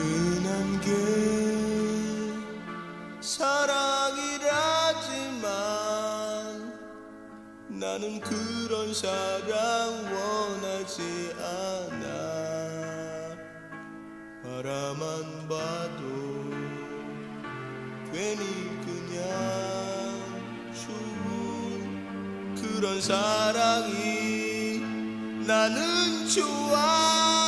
흔한 게 사랑이라지만 나는 그런 사랑 원하지 않아. 바라만 봐도 괜히 그냥 좋은 그런 사랑이 나는 좋아.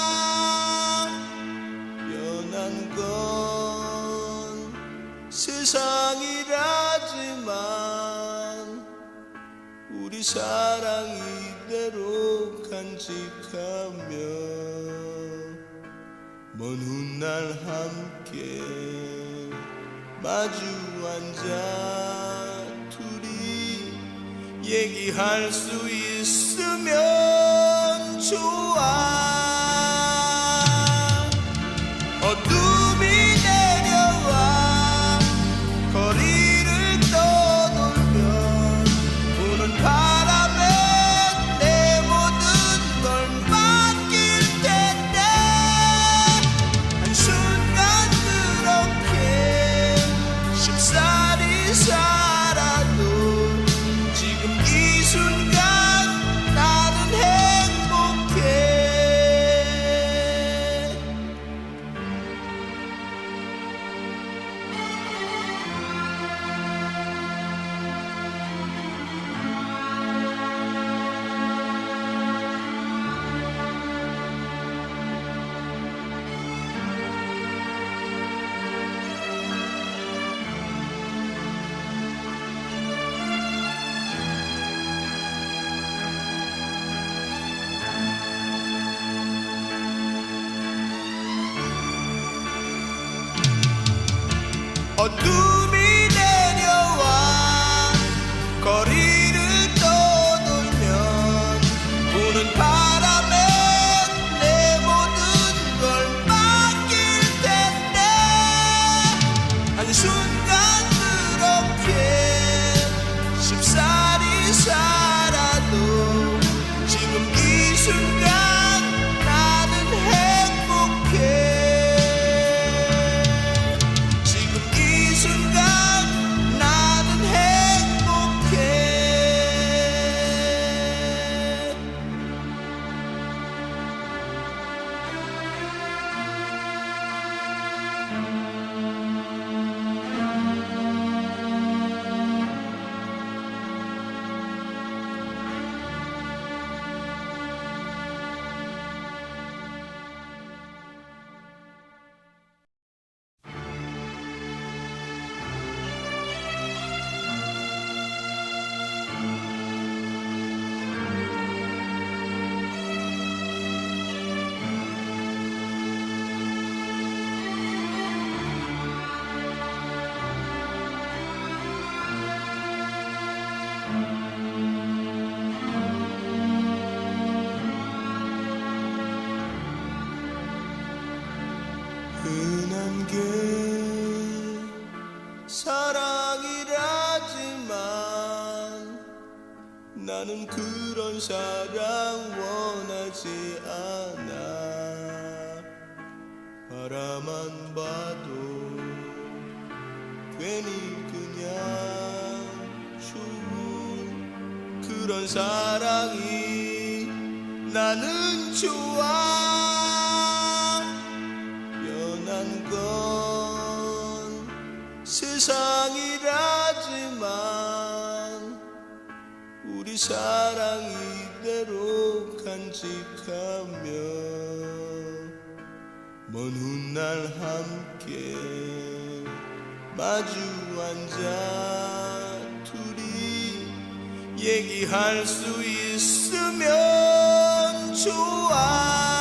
사랑 이대로 간직하며 먼 훗날 함께 마주 앉아 둘이 얘기할 수 있으면 좋아 어둠이 내려와 거리를 떠돌면 부는 바람에 내 모든 걸 맡길 텐데. 한순간 그렇게 쉽사리 살 흔한 게 사랑이라지만 나는 그런 사랑 원하지 않아. 바라만 봐도 괜히 그냥 좋은 그런 사랑이 나는 좋아 우리 사랑 이대로 간직하며 먼 훗날 함께 마주 앉아 둘이 얘기할 수 있으면 좋아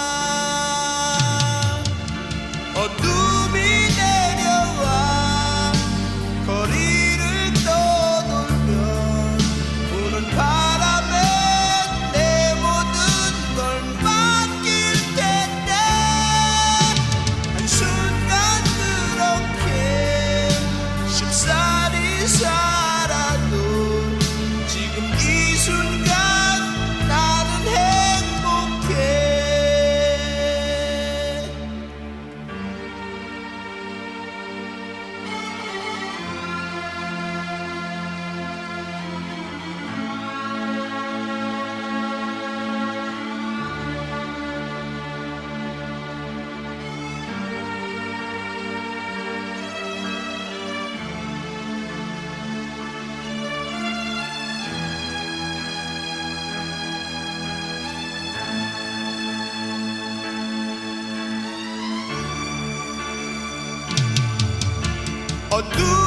A do